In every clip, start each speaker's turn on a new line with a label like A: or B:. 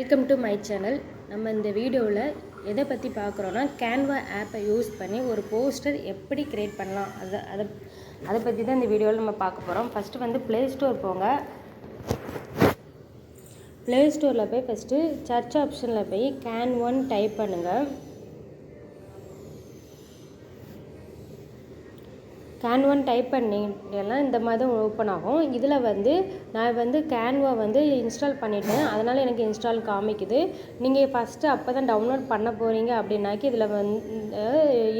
A: Welcome to my channel நம்ம இந்த வீடியோவில் எதை பற்றி பார்க்குறோன்னா கேன்வா ஆப்பை யூஸ் பண்ணி ஒரு போஸ்டர் எப்படி க்ரியேட் பண்ணலாம். அதை அதை அதை பற்றி தான் இந்த வீடியோவில் நம்ம பார்க்க போகிறோம் ஃபஸ்ட்டு வந்து ப்ளே ஸ்டோர் போங்க. ப்ளே ஸ்டோரில் போய் ஃபஸ்ட்டு சர்ச் ஆப்ஷனில் போய் கேன் ஒன் டைப் பண்ணுங்கள் கேன்வான்னு டைப் பண்ணிட்டேன்னா இந்த மாதிரி தான் ஓப்பன் ஆகும். இதில் வந்து நான் வந்து கேன்வா வந்து இன்ஸ்டால் பண்ணிட்டேன். அதனால் எனக்கு இன்ஸ்டால் காமிக்குது. நீங்கள் ஃபஸ்ட்டு அப்போ தான் டவுன்லோட் பண்ண போகிறீங்க அப்படின்னாக்கி இதில் வந்து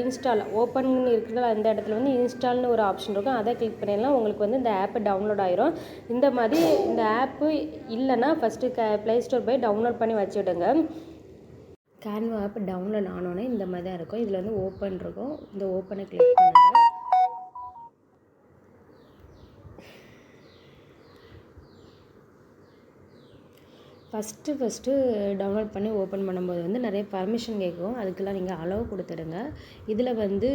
A: இன்ஸ்டால் ஓப்பன் இருக்கிறதுல அந்த இடத்துல வந்து இன்ஸ்டால்னு ஒரு ஆப்ஷன் இருக்கும். அதை கிளிக் பண்ணிடலாம். உங்களுக்கு வந்து இந்த ஆப்பு டவுன்லோட் ஆயிரும். இந்த மாதிரி இந்த ஆப்பு இல்லைன்னா ஃபஸ்ட்டு க ப்ளே ஸ்டோர் போய் டவுன்லோட் பண்ணி வச்சுவிடுங்க கேன்வா ஆப் டவுன்லோட் ஆனோடனே இந்த மாதிரி தான் இருக்கும். இதில் வந்து ஓப்பன் இருக்கும். இந்த ஓப்பனை கிளிக் பண்ணுங்கள் ஃபஸ்ட்டு ஃபஸ்ட்டு டவுன்லோட் பண்ணி ஓப்பன் பண்ணும்போது வந்து நிறைய பர்மிஷன் கேட்கும். அதுக்கெல்லாம் நீங்கள் அலோவ் கொடுத்துடுங்க. இதில் வந்து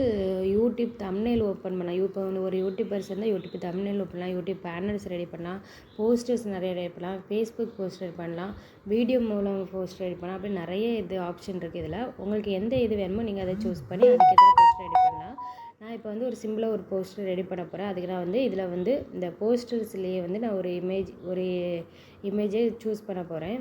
A: யூடியூப் தம்னேல் ஓப்பன் பண்ணலாம். இப்போ வந்து ஒரு யூடியூபர்ஸ் இருந்தால் யூடியூப் தம்னேல் ஓப்பன் பண்ணலாம். யூடியூப் பேனர்ஸ் ரெடி பண்ணலாம். போஸ்டர்ஸ் நிறைய ரெடி பண்ணலாம். ஃபேஸ்புக் போஸ்டர் பண்ணலாம். வீடியோ மூலம் போஸ்டர் ரெடி பண்ணலாம். அப்படி நிறைய இது ஆப்ஷன் இருக்குது இதில். உங்களுக்கு எந்த இது வேணுமோ நீங்கள் அதை சூஸ் பண்ணி அதுக்கேற்ற இப்போ வந்து ஒரு சிம்பிளாக ஒரு போஸ்டர் ரெடி பண்ண போகிறேன் அதுக்கு நான் வந்து இதில் வந்து இந்த போஸ்டர்ஸ்லேயே வந்து நான் ஒரு இமேஜ் ஒரு இமேஜே சூஸ் பண்ண போகிறேன்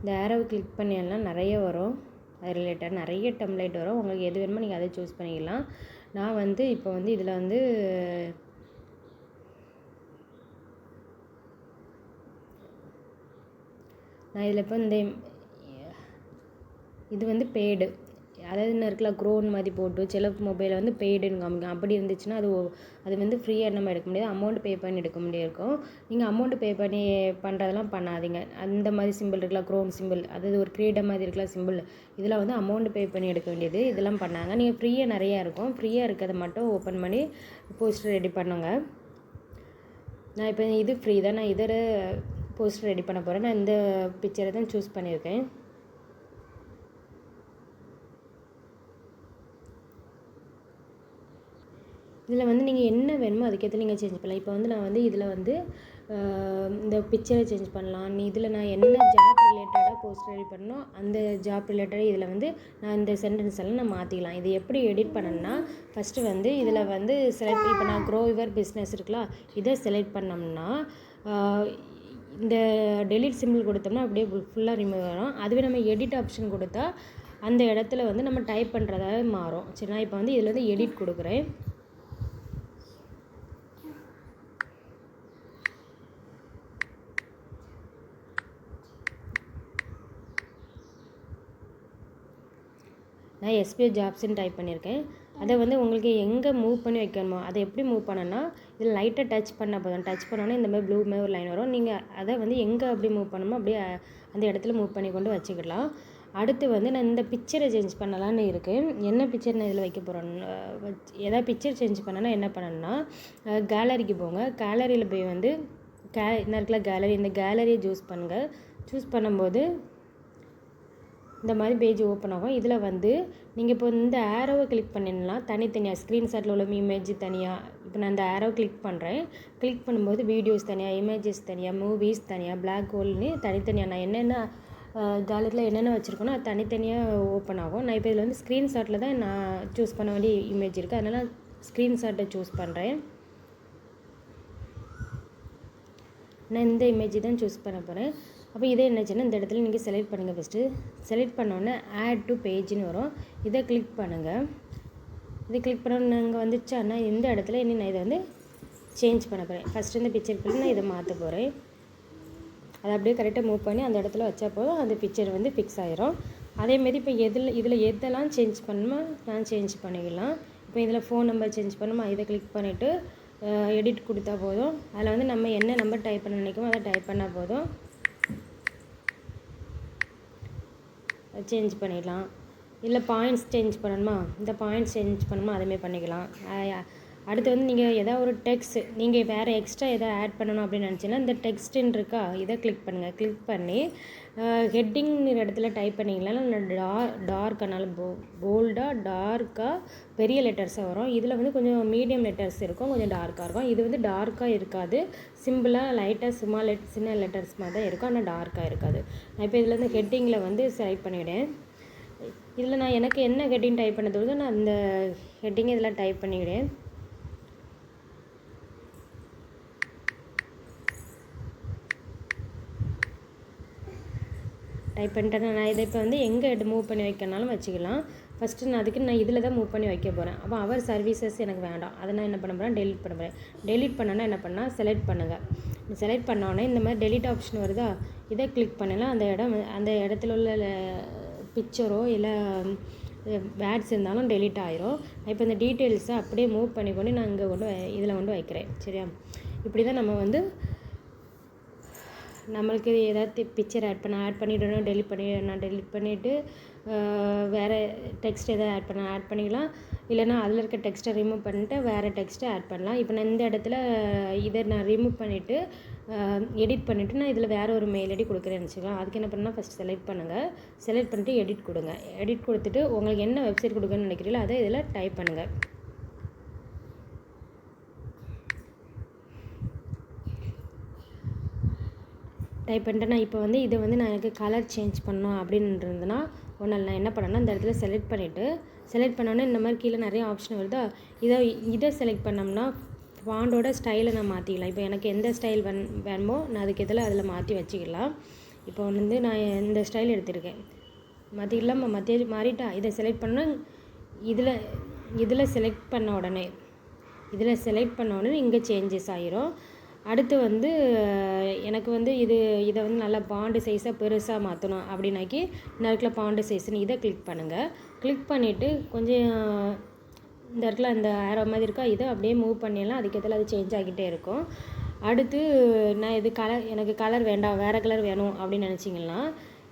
A: இந்த ஆரோவை கிளிக் பண்ணியெல்லாம் நிறைய வரும். அது ரிலேட்டட் நிறைய டெம்ப்ளேட் வரும். உங்களுக்கு எது வேணுமோ நீங்கள் அதை சூஸ் பண்ணிக்கலாம். நான் வந்து இப்போ வந்து இதில் வந்து நான் இதில் இப்போ இந்த இது வந்து பெய்டு அதாவது என்ன இருக்குல்ல க்ரோன் மாதிரி போட்டு சில மொபைலில் வந்து பெய்டுன்னு காமிக்கும். அப்படி இருந்துச்சுன்னா அது அது வந்து ஃப்ரீயாக நம்ம எடுக்க முடியாது. அமௌண்ட் பே பண்ணி எடுக்க முடியிருக்கும். நீங்கள் அமௌண்ட் பே பண்ணி பண்ணுறதெல்லாம் பண்ணாதீங்க. அந்த மாதிரி சிம்பிள் இருக்குல்ல க்ரோன் சிம்பிள் அதாவது ஒரு கிரீடம் மாதிரி இருக்குல்ல சிம்பிள் இதெல்லாம் வந்து அமௌண்ட் பே பண்ணி எடுக்க வேண்டியது. இதெல்லாம் பண்ணாங்க. நீங்கள் ஃப்ரீயாக நிறையா இருக்கும். ஃப்ரீயாக இருக்கிறத மட்டும் ஓப்பன் பண்ணி போஸ்டர் ரெடி பண்ணுங்க. நான் இப்போ இது ஃப்ரீ தான். நான் இதர போஸ்டர் ரெடி பண்ண போகிறேன் நான் இந்த பிக்சரை தான் சூஸ் பண்ணியிருக்கேன். இதில் வந்து நீங்கள் என்ன வேணுமோ அதுக்கேற்ற நீங்கள் சேஞ்ச் பண்ணலாம். இப்போ வந்து நான் வந்து இதில் வந்து இந்த பிக்சரை சேஞ்ச் பண்ணலாம். நீ இதில் நான் என்ன ஜாப் ரிலேட்டடாக போஸ்ட் ரெடி பண்ணணும் அந்த ஜாப் ரிலேட்டடாக இதில் வந்து நான் இந்த சென்டென்ஸ் எல்லாம் நான் மாற்றிக்கலாம் இது எப்படி எடிட் பண்ணணும்னா ஃபஸ்ட்டு வந்து இதில் வந்து செலக்ட் இப்போ நான் க்ரோ யுவர் பிஸ்னஸ் இருக்குல்ல இதை செலக்ட் பண்ணோம்னா இந்த டெலிட் சிம்பிள் கொடுத்தோம்னா அப்படியே ஃபுல்லாக ரிமூவ் ஆகும் அதுவே நம்ம எடிட் ஆப்ஷன் கொடுத்தா அந்த இடத்துல வந்து நம்ம டைப் பண்ணுறதாக மாறும். சரி நான் இப்போ வந்து இதில் வந்து எடிட் கொடுக்குறேன். நான் எஸ்பிஐ ஜாப்ஸ்ன்னு டைப் பண்ணியிருக்கேன். அதை வந்து உங்களுக்கு எங்கே மூவ் பண்ணி வைக்கணுமோ அதை எப்படி மூவ் பண்ணேன்னா இதில் லைட்டாக டச் பண்ண போதும் டச் பண்ணோன்னே இந்த மாதிரி ப்ளூ மாதிரி ஒரு லைன் வரும். நீங்கள் அதை வந்து எங்கே அப்படி மூவ் பண்ணணுமோ அப்படியே அந்த இடத்துல மூவ் பண்ணி கொண்டு வச்சுக்கலாம் அடுத்து வந்து நான் இந்த பிக்சரை சேஞ்ச் பண்ணலான்னு இருக்குது என்ன பிக்சர் நான் இதில் வைக்க போகிறேன்னு ஏதாவது பிக்சர் சேஞ்ச் பண்ணனா என்ன பண்ணணும்னா கேலரிக்கு போங்க. கேலரியில் போய் வந்து கே என்ன இருக்குல்ல கேலரி இந்த கேலரியை சூஸ் பண்ணுங்கள் சூஸ் பண்ணும்போது இந்த மாதிரி பேஜ் ஓப்பன் ஆகும். இதில் வந்து நீங்கள் இப்போ இந்த ஆரோவை கிளிக் பண்ணிடலாம். தனித்தனியாக ஸ்க்ரீன்ஷாட்டில் உள்ள இமேஜ் தனியாக இப்போ நான் இந்த ஆரோ கிளிக் பண்ணுறேன் கிளிக் பண்ணும்போது வீடியோஸ் தனியாக இமேஜஸ் தனியாக மூவிஸ் தனியாக பிளாக் ஹோல்னு தனித்தனியாக நான் என்னென்ன ஜாலத்தில் என்னென்ன வச்சுருக்கோனோ அது தனித்தனியாக ஓப்பன் ஆகும். நான் இப்போ இதில் வந்து ஸ்க்ரீன்ஷாட்டில் தான் நான் சூஸ் பண்ண வேண்டிய இமேஜ் இருக்குது அதனால் ஸ்க்ரீன்ஷாட்டை சூஸ் பண்ணுறேன் நான் இந்த இமேஜ் தான் சூஸ் பண்ண போகிறேன் அப்போ இதே என்னச்சுன்னா இந்த இடத்துல நீங்கள் செலக்ட் பண்ணுங்கள் ஃபஸ்ட்டு செலக்ட் பண்ணோன்னே ஆட் டு பேஜ்னு வரும். இதை கிளிக் பண்ணுங்கள் இதை கிளிக் பண்ணோன்னு நாங்கள் வந்துச்சான்னா இந்த இடத்துல இனி நான் இதை வந்து சேஞ்ச் பண்ண போகிறேன் ஃபஸ்ட்டு இந்த பிக்சர் பண்ணி நான் இதை மாற்ற போகிறேன் அதை அப்படியே கரெக்டாக மூவ் பண்ணி அந்த இடத்துல வச்சா போதும் அந்த பிக்சர் வந்து ஃபிக்ஸ் ஆயிரும். அதேமாரி இப்போ எதில் இதில் எதெல்லாம் சேஞ்ச் பண்ணணுமோ நான் சேஞ்ச் பண்ணிக்கலாம். இப்போ இதில் ஃபோன் நம்பர் சேஞ்ச் பண்ணுமா இதை கிளிக் பண்ணிவிட்டு எடிட் கொடுத்தா போதும். அதில் வந்து நம்ம என்ன நம்பர் டைப் பண்ண நினைக்குமோ அதை டைப் பண்ணால் போதும். சேஞ்ச் பண்ணிடலாம். இல்லை பாயிண்ட்ஸ் சேஞ்ச் பண்ணணுமா? இந்த பாயிண்ட்ஸ் சேஞ்ச் பண்ணணுமா? அதுமாரி பண்ணிக்கலாம். அடுத்து வந்து நீங்கள் எதாவது ஒரு டெக்ஸ்ட் நீங்கள் வேறு எக்ஸ்ட்ரா எதாவது ஆட் பண்ணணும் அப்படின்னு நினச்சிங்கன்னா இந்த டெக்ஸ்ட்டுன்னு இருக்கா இதை கிளிக் பண்ணுங்கள் கிளிக் பண்ணி ஹெட்டிங்கிற இடத்துல டைப் பண்ணிங்களா டார் டார்க்கானாலும் போ போல்டாக டார்க்காக பெரிய லெட்டர்ஸாக வரும். இதில் வந்து கொஞ்சம் மீடியம் லெட்டர்ஸ் இருக்கும் கொஞ்சம் டார்க்காக இருக்கும். இது வந்து டார்க்காக இருக்காது. சிம்பிளாக லைட்டாக சும்மா லெட் சின்ன லெட்டர்ஸ் மாதிரி தான் இருக்கும் ஆனால் டார்க்காக இருக்காது. நான் இப்போ இதில் வந்து ஹெட்டிங்கில் வந்து செலக்ட் பண்ணிவிடேன் இதில் நான் எனக்கு என்ன ஹெட்டிங் டைப் பண்ண தோணுதோ நான் அந்த ஹெட்டிங் இதெல்லாம் டைப் பண்ணிவிடேன் டைப் பண்ணிட்டேன் நான் இதை இப்போ வந்து எங்கே மூவ் பண்ணி வைக்கனாலும் வச்சுக்கலாம். ஃபஸ்ட்டு நான் அதுக்கு நான் இதில் தான் மூவ் பண்ணி வைக்க போகிறேன் அப்போ அவர் சர்வீசஸ் எனக்கு வேண்டாம். அதை நான் என்ன பண்ண போகிறேன் டெலிட் பண்ண போகிறேன் டெலிட் பண்ணோன்னா என்ன பண்ணால் செலக்ட் பண்ணுங்கள் செலக்ட் பண்ணோடனே இந்த மாதிரி டெலிட் ஆப்ஷன் வருதா? இதை கிளிக் பண்ணலாம். அந்த இடம் அந்த இடத்துல உள்ள பிக்சரோ இல்லை வேட்ஸ் இருந்தாலும் டெலிட் ஆயிரும். இப்போ இந்த டீட்டெயில்ஸை அப்படியே மூவ் பண்ணி கொண்டு நான் இங்கே கொண்டு இதில் கொண்டு வைக்கிறேன். சரியா? இப்படி தான் நம்ம வந்து நம்மளுக்கு ஏதாவது பிக்சர் ஆட் பண்ண ஆட் பண்ணிவிடணும் டெலிட் பண்ணி நான் டெலிட் பண்ணிவிட்டு வேறு டெக்ஸ்ட் எதாவது ஆட் பண்ண ஆட் பண்ணிக்கலாம் இல்லைனா அதில் இருக்க டெக்ஸ்ட்டை ரிமூவ் பண்ணிட்டு வேறு டெக்ஸ்ட்டை ஆட் பண்ணலாம். இப்போ நான் இந்த இடத்துல இதை நான் ரிமூவ் பண்ணிவிட்டு எடிட் பண்ணிவிட்டு நான் இதில் வேறு ஒரு மெயில் ஐடி கொடுக்குறேன்னு வச்சுக்கலாம் அதுக்கு என்ன பண்ணால் ஃபஸ்ட் செலக்ட் பண்ணுங்கள் செலக்ட் பண்ணிட்டு எடிட் கொடுங்க. எடிட் கொடுத்துட்டு உங்களுக்கு என்ன வெப்சைட் கொடுக்குன்னு நினைக்கிறீங்களோ அதை இதில் டைப் பண்ணுங்கள் டைப் பண்ணிட்டு நான் இப்போ வந்து இதை வந்து நான் எனக்கு கலர் சேஞ்ச் பண்ணணும் அப்படின்னு இருந்ததுன்னா ஒன்றும் நான் என்ன பண்ணேன்னா இந்த இடத்துல செலக்ட் பண்ணிவிட்டு செலக்ட் பண்ணோன்னே இந்த மாதிரி கீழே நிறைய ஆப்ஷன் வருதா? இதை இதை செலக்ட் பண்ணோம்னா ஃபாண்டோட ஸ்டைலை நான் மாற்றிக்கலாம் இப்போ எனக்கு எந்த ஸ்டைல் வன் வேணுமோ நான் அதுக்கு இதில் அதில் மாற்றி வச்சுக்கலாம். இப்போ வந்து நான் இந்த ஸ்டைல் எடுத்திருக்கேன். மாற்றிக்கலாம் மத்திய மாறிட்டா இதை செலக்ட் பண்ணால் இதில் இதில் செலக்ட் பண்ண உடனே இதில் செலக்ட் பண்ண உடனே இங்கே சேஞ்சஸ் ஆயிரும். அடுத்து வந்து எனக்கு வந்து இது இதை வந்து நல்லா பாண்டு சைஸாக பெருசாக மாற்றணும் அப்படின்னாக்கி இந்த இடத்துல பாண்டு சைஸ்னு இதை கிளிக் பண்ணுங்கள் கிளிக் பண்ணிவிட்டு கொஞ்சம் இந்த இடத்துல அந்த ஆரோ மாதிரி இருக்கா இதை அப்படியே மூவ் பண்ணிடலாம். அதுக்கேற்ற அது சேஞ்ச் ஆகிட்டே இருக்கும். அடுத்து நான் இது கலர் எனக்கு கலர் வேண்டாம் வேறு கலர் வேணும் அப்படின்னு நினச்சிங்கன்னா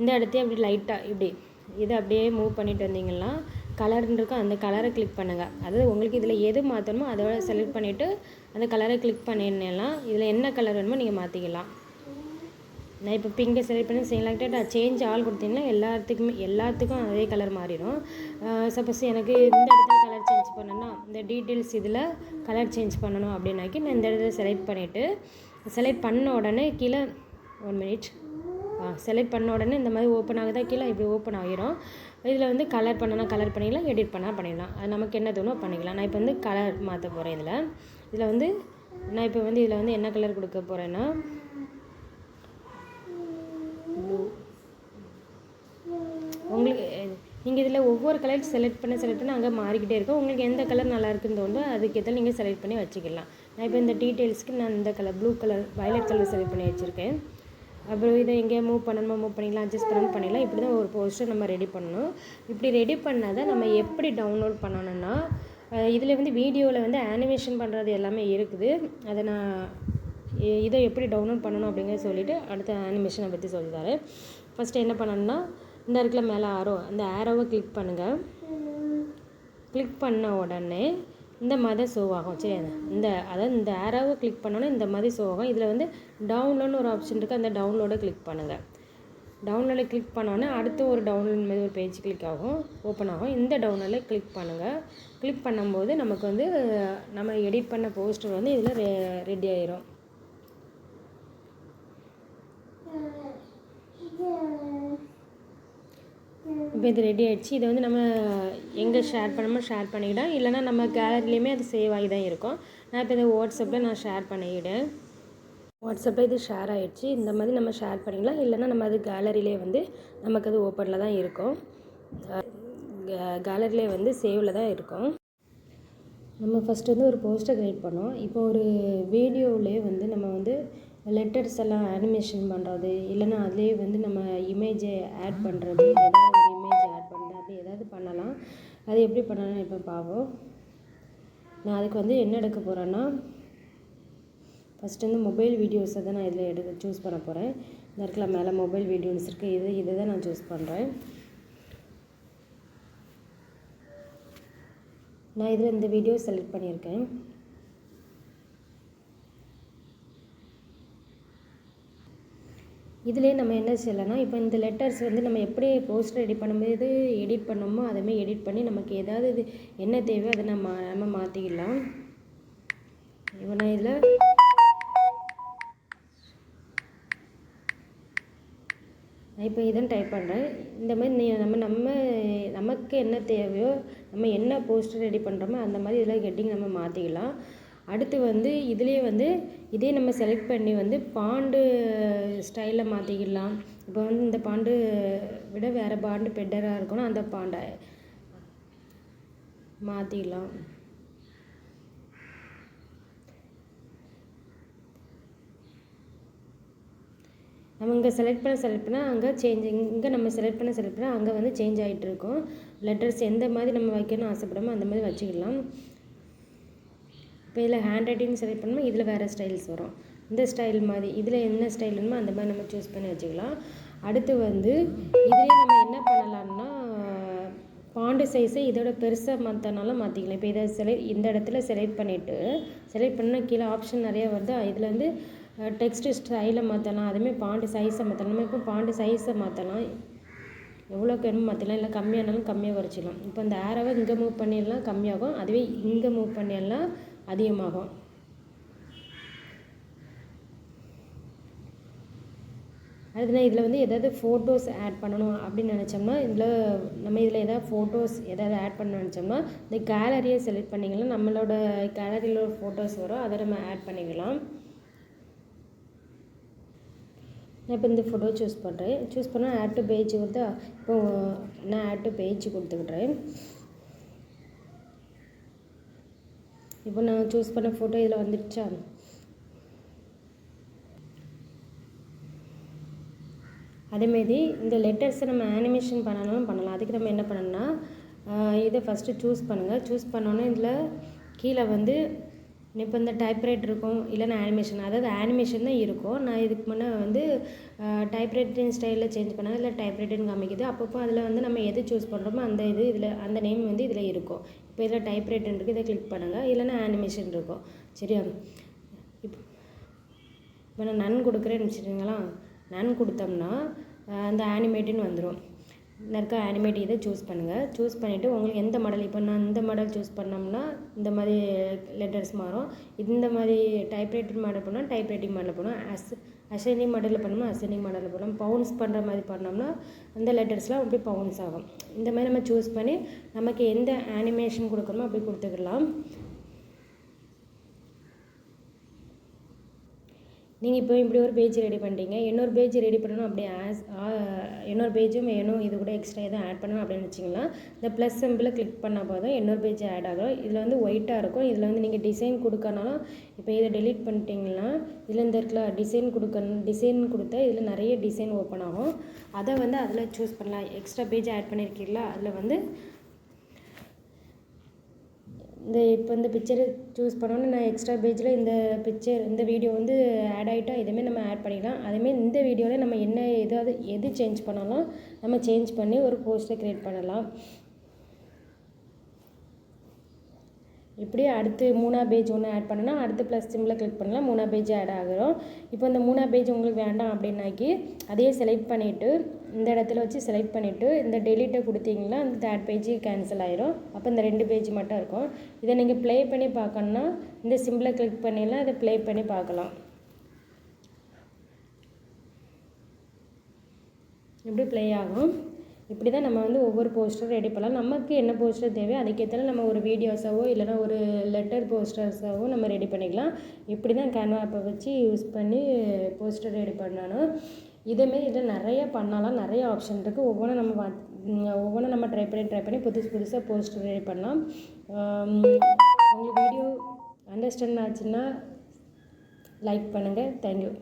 A: இந்த இடத்தையே அப்படி லைட்டாக இப்படி இதை அப்படியே மூவ் பண்ணிட்டு வந்தீங்கன்னா கலர்னு இருக்கும் அந்த கலரை கிளிக் பண்ணுங்கள் அதாவது உங்களுக்கு இதில் எது மாற்றணுமோ அதோட செலக்ட் பண்ணிவிட்டு அந்த கலரை கிளிக் பண்ணிடலாம் இதில் என்ன கலர் வேணுமோ நீங்கள் மாற்றிக்கலாம் நான் இப்போ பிங்கை செலக்ட் பண்ணி செலக்டட் சேஞ்ச் ஆல் கொடுத்தீங்கன்னா எல்லாத்துக்குமே எல்லாத்துக்கும் அதே கலர் மாறிடும். சப்போஸ் எனக்கு இந்த இடத்துல கலர் சேஞ்ச் பண்ணணும்னா இந்த டீட்டெயில்ஸ் இதில் கலர் சேஞ்ச் பண்ணணும் அப்படின்னாக்கி நான் இந்த இடத்துல செலக்ட் பண்ணிவிட்டு செலக்ட் பண்ண உடனே கீழே ஒன் மினிட் செலக்ட் பண்ண உடனே இந்த மாதிரி ஓப்பன் ஆகுதா கீழே இப்படி ஓப்பன் ஆகிரும். இதில் வந்து கலர் பண்ணனா கலர் பண்ணிக்கலாம் எடிட் பண்ணால் பண்ணிடலாம். அது நமக்கு என்ன தோணும் பண்ணிக்கலாம். நான் இப்போ வந்து கலர் மாற்ற போகிறேன் இதில். இதில் வந்து நான் இப்போ வந்து இதில் வந்து என்ன கலர் கொடுக்க போகிறேன்னா ப்ளூ உங்களுக்கு நீங்கள் இதில் ஒவ்வொரு கலர் செலக்ட் பண்ண செலக்ட் பண்ண அங்கே மாறிக்கிட்டே இருக்கும். உங்களுக்கு எந்த கலர் நல்லா இருக்குன்னு தோணுதோ அதுக்கேற்ற நீங்கள் செலக்ட் பண்ணி வச்சுக்கலாம். நான் இப்போ இந்த டீட்டெயில்ஸ்க்கு நான் இந்த colour blue colour violet colour select பண்ணி வச்சுருக்கேன். அப்புறம் இதை எங்கேயா மூவ் பண்ணணுமா மூவ் பண்ணிக்கலாம் அட்ஜஸ்ட் பண்ணணும் பண்ணிக்கலாம் இப்படி தான் ஒரு போஸ்டர் நம்ம ரெடி பண்ணணும். இப்படி ரெடி பண்ணதை நம்ம எப்படி டவுன்லோட் பண்ணணும்னா இதில் வந்து வீடியோவில் வந்து ஆனிமேஷன் பண்ணுறது எல்லாமே இருக்குது. அதை நான் இதை எப்படி டவுன்லோட் பண்ணணும் அப்படிங்கிறத சொல்லிவிட்டு அடுத்த ஆனிமேஷனை பற்றி சொல்லித்தாரு ஃபஸ்ட்டு என்ன பண்ணணும்னா இந்த இடத்துல மேலே ஆரோ அந்த ஆரோவை கிளிக் பண்ணுங்கள் கிளிக் பண்ண உடனே இந்த மாதிரி ஷோ ஆகும் சரி இந்த அதாவது இந்த ஆரோவை கிளிக் பண்ணோன்னே இந்த மாதிரி ஷோ ஆகும். இதில் வந்து டவுன்லோட்னு ஒரு ஆப்ஷன் இருக்குது அந்த டவுன்லோடை கிளிக் பண்ணுங்கள் டவுன்லோடை கிளிக் பண்ணோன்னே அடுத்து ஒரு டவுன்லோட் மாதிரி ஒரு பேஜ் கிளிக் ஆகும் ஓப்பன் ஆகும். இந்த டவுன்லோடில் கிளிக் பண்ணுங்கள் கிளிக் பண்ணும்போது நமக்கு வந்து நம்ம எடிட் பண்ண போஸ்டர் வந்து இதில் ரெ ரெடி ஆயிரும். இப்போ இது ரெடி ஆகிடுச்சு இதை வந்து நம்ம எங்கே ஷேர் பண்ணாமல் ஷேர் பண்ணிக்கிட்டோம் இல்லைனா நம்ம கேலரிலையுமே அது சேவ் ஆகி தான் இருக்கும். நான் இப்போ இதை வாட்ஸ்அப்பில் நான் ஷேர் பண்ணிக்கிட்டேன் வாட்ஸ்அப்பில் இது ஷேர் ஆகிடுச்சு இந்த மாதிரி நம்ம ஷேர் பண்ணிக்கலாம் இல்லைனா நம்ம அது கேலரியிலே வந்து நமக்கு அது ஓப்பனில் தான் இருக்கும். கேலரியிலே வந்து சேவில் தான் இருக்கும். நம்ம ஃபஸ்ட்டு வந்து ஒரு போஸ்ட்டை க்ரியேட் பண்ணோம். இப்போ ஒரு வீடியோவிலே வந்து நம்ம வந்து லெட்டர்ஸ் எல்லாம் அனிமேஷன் பண்ணுறது இல்லைன்னா அதுலேயே வந்து நம்ம இமேஜை ஆட் பண்ணுறது ஏதாவது ஒரு இமேஜ் ஆட் பண்ணுறது அப்படி ஏதாவது பண்ணலாம். அது எப்படி பண்ணலாம்னு இப்போ பார்ப்போம் நான் அதுக்கு வந்து என்ன எடுக்க போகிறேன்னா ஃபஸ்ட்டு வந்து மொபைல் வீடியோஸை தான் நான் இதில் எடுக்க சூஸ் பண்ண போகிறேன் இந்த இடத்துல மேலே மொபைல் வீடியோஸ் இருக்குது இது இதை தான் நான் சூஸ் பண்ணுறேன் நான் இதில் இந்த வீடியோ செலக்ட் பண்ணியிருக்கேன். இதுலேயே நம்ம என்ன செய்யலாம்னா இப்போ இந்த லெட்டர்ஸ் வந்து நம்ம எப்படி போஸ்டர் ரெடி பண்ணும்போது எடிட் பண்ணோமோ அதேமாதிரி எடிட் பண்ணி நமக்கு ஏதாவது இது என்ன தேவையோ அதை நம்ம நம்ம மாற்றிக்கலாம் இப்போ நான் இதில் நான் இப்போ இதான் டைப் பண்ணுறேன் இந்த மாதிரி நீ நம்ம நம்ம நமக்கு என்ன தேவையோ நம்ம என்ன போஸ்டர் ரெடி பண்ணுறோமோ அந்த மாதிரி இதில் ஹெட்டிங் நம்ம மாற்றிக்கலாம் அடுத்து வந்து இதுலேயே வந்து இதே நம்ம செலக்ட் பண்ணி வந்து பாண்டு ஸ்டைலில் மாற்றிக்கலாம் இப்போ வந்து இந்த பாண்டு விட வேறு பாண்டு பெட்டராக இருக்கணும். அந்த பாண்டை மாற்றிக்கலாம் நம்ம இங்கே செலக்ட் பண்ண செலக்ட் பண்ணால் அங்கே சேஞ்ச் இங்கே நம்ம செலக்ட் பண்ண செலக்ட் பண்ணால் அங்கே வந்து சேஞ்ச் ஆகிட்டு இருக்கும் லெட்டர்ஸ் எந்த மாதிரி நம்ம வைக்கணும்னு ஆசைப்படாமல் அந்த மாதிரி வச்சுக்கலாம் இப்போ இதில் ஹேண்ட் ரைட்டிங் செலக்ட் பண்ணோம் இதில் வேறு ஸ்டைல்ஸ் வரும். இந்த ஸ்டைல் மாதிரி இதில் என்ன ஸ்டைல் வேணுமோ அந்த மாதிரி நம்ம சூஸ் பண்ணி வச்சுக்கலாம். அடுத்து வந்து இதிலே நம்ம என்ன பண்ணலாம்னா பாண்டு சைஸை இதோட பெருசாக மாற்றினாலும் மாற்றிக்கலாம் இப்போ இதை செலக்ட் இந்த இடத்துல செலக்ட் பண்ணிவிட்டு செலக்ட் பண்ணால் கீழே ஆப்ஷன் நிறையா வருது. இதில் வந்து டெக்ஸ்ட் ஸ்டைலை மாற்றலாம் அதுமாதிரி பாண்டு சைஸை மாற்றலாம் நம்ம இப்போ பாண்டு சைஸை மாற்றலாம் எவ்வளோக்கு வேணுமோ மாற்றலாம் இல்லை கம்மியானாலும் கம்மியாக குறைச்சிக்கலாம். இப்போ இந்த ஏரோவை இங்கே மூவ் பண்ணிடலாம். கம்மியாகும். அதுவே இங்கே மூவ் பண்ணிடலாம். அதிகமாகும். அதுனா இதில் வந்து எதாவது ஃபோட்டோஸ் ஆட் பண்ணணும் அப்படின்னு நினச்சோம்னா இதில் நம்ம இதில் எதாவது ஃபோட்டோஸ் எதாவது ஆட் பண்ண நினச்சோம்னா இந்த கேலரியை செலக்ட் பண்ணிங்கன்னா நம்மளோட கேலரியில் ஒரு ஃபோட்டோஸ் வரும். அதை நம்ம ஆட் பண்ணிக்கலாம். நான் இப்போ இந்த ஃபோட்டோ சூஸ் பண்ணுறேன் சூஸ் பண்ணால் ஆட் டு பேஜ் வருதா? இப்போ நான் ஆட் டு பேஜ் கொடுத்துக்கிட்றேன் இப்போ நான் சூஸ் பண்ண ஃபோட்டோ இதில் வந்துடுச்சா? அதேமாரி இந்த லெட்டர்ஸை நம்ம அனிமேஷன் பண்ணாலும் பண்ணலாம். அதுக்கு நம்ம என்ன பண்ணணும்னா இதை ஃபஸ்ட்டு சூஸ் பண்ணுங்கள் சூஸ் பண்ணோன்னே இதில் கீழே வந்து இப்போ இந்த டைப்ரைட் இருக்கும் இல்லைன்னா அனிமேஷன் அதாவது அனிமேஷன் தான் இருக்கும். நான் இதுக்கு முன்னே வந்து டைப்ரைட்டிங் ஸ்டைலில் சேஞ்ச் பண்ணால் இல்லை டைப்ரைட்டிங் காமிக்குது அப்பப்போ அதில் வந்து நம்ம எது சூஸ் பண்ணுறோமோ அந்த இது இதில் அந்த நேம் வந்து இதில் இருக்கும். இப்போ இதில் டைப்ரைட்டன் இருக்குது இதை கிளிக் பண்ணுங்கள் இல்லைன்னா அனிமேஷன் இருக்கும். சரியா? இப்போ இப்போ நான் நன் கொடுக்குறேன்னு வச்சுருங்களா நன் கொடுத்தோம்னா அந்த ஆனிமேட்டுன்னு வந்துடும் இருக்க அனிமேட் இதை சூஸ் பண்ணுங்கள் சூஸ் பண்ணிவிட்டு உங்களுக்கு எந்த மாடல் இப்போ நான் இந்த மாடல் சூஸ் பண்ணோம்னா இந்த மாதிரி லெட்டர்ஸ் மாறும். இந்த மாதிரி டைப்ரைட்டிங் மாடல் பண்ணால் டைப்ரைட்டிங் மாடல் பண்ணோம் அஸ் அசைனிங் மாடலில் பண்ணோம்னா அசைனிங் மாடலில் பண்ணோம் பவுன்ஸ் பண்ணுற மாதிரி பண்ணோம்னா அந்த லெட்டர்ஸ்லாம் அப்படியே பவுன்ஸ் ஆகும். இந்த மாதிரி நம்ம சூஸ் பண்ணி நமக்கு எந்த ஆனிமேஷன் கொடுக்கணுமோ அப்படி கொடுத்துக்கலாம். நீங்கள் இப்போ இப்படி ஒரு பேஜ் ரெடி பண்ணிட்டீங்க இன்னொரு பேஜ் ரெடி பண்ணணும் அப்படி ஆஸ் இன்னொரு பேஜும் வேணும் இது கூட எக்ஸ்ட்ரா எதுவும் ஆட் பண்ணணும் அப்படின்னு வச்சிங்கன்னா இந்த ப்ளஸ் சிம்பிளை கிளிக் பண்ணால் போதும் இன்னொரு பேஜ் ஆட் ஆகும். இதில் வந்து ஒயிட்டாக இருக்கும். இதில் வந்து நீங்கள் டிசைன் கொடுக்கறனாலும் இப்போ இதை டெலீட் பண்ணிட்டீங்கன்னா இதில் இந்த இருக்கல டிசைன் கொடுக்கணும் டிசைன் கொடுத்தா இதில் நிறைய டிசைன் ஓப்பன் ஆகும். அதை வந்து அதில் சூஸ் பண்ணலாம். எக்ஸ்ட்ரா பேஜ் ஆட் பண்ணியிருக்கீங்களா அதில் வந்து இந்த இப்போ இந்த பிக்சரை சூஸ் பண்ணோன்னே நான் எக்ஸ்ட்ரா பேஜில் இந்த பிக்சர் இந்த வீடியோ வந்து ஆட் ஆகிட்டா இதுமாரி நம்ம ஆட் பண்ணிக்கலாம். அதேமாரி இந்த வீடியோவில் நம்ம என்ன ஏதாவது எது சேஞ்ச் பண்ணாலும் நம்ம சேஞ்ச் பண்ணி ஒரு போஸ்ட்டை க்ரியேட் பண்ணலாம். இப்படி அடுத்து மூணா பேஜ் ஒன்று ஆட் பண்ணனா அடுத்து ப்ளஸ் சிம்பிளை கிளிக் பண்ணலாம். மூணா பேஜ் ஆட் ஆகிறோம். இப்போ இந்த மூணா பேஜ் உங்களுக்கு வேண்டாம் அப்படின்னாக்கி அதையே செலக்ட் பண்ணிவிட்டு இந்த இடத்துல வச்சு செலக்ட் பண்ணிவிட்டு இந்த டெலிட்டை கொடுத்தீங்கன்னா அந்த தேர்ட் பேஜ் கேன்சல் ஆயிரும். அப்போ இந்த ரெண்டு பேஜ் மட்டும் இருக்கும். இதை நீங்கள் ப்ளே பண்ணி பார்க்கணுன்னா இந்த சிம்பிளை கிளிக் பண்ணிடலாம் இதை ப்ளே பண்ணி பார்க்கலாம். இப்படி ப்ளே ஆகும்? இப்படி தான் நம்ம வந்து ஒவ்வொரு போஸ்டரும் ரெடி பண்ணலாம். நமக்கு என்ன போஸ்டர் தேவையோ அதுக்கேற்ற நம்ம ஒரு வீடியோஸாவோ இல்லைனா ஒரு லெட்டர் போஸ்டர்ஸாவோ நம்ம ரெடி பண்ணிக்கலாம். இப்படி தான் கேன்வா ஆப்பை வச்சு யூஸ் பண்ணி போஸ்டர் ரெடி பண்ணணும். இதேமாரி இதில் நிறைய பண்ணலாம். நிறைய ஆப்ஷன் இருக்குது ஒவ்வொன்றும் நம்ம ஒவ்வொன்றும் நம்ம ட்ரை பண்ணி ட்ரை பண்ணி புதுசு புதுசாக போஸ்டர் ரெடி பண்ணலாம். உங்களுக்கு வீடியோ அண்டர்ஸ்டாண்ட் ஆச்சுன்னா லைக் பண்ணுங்கள் தேங்க்யூ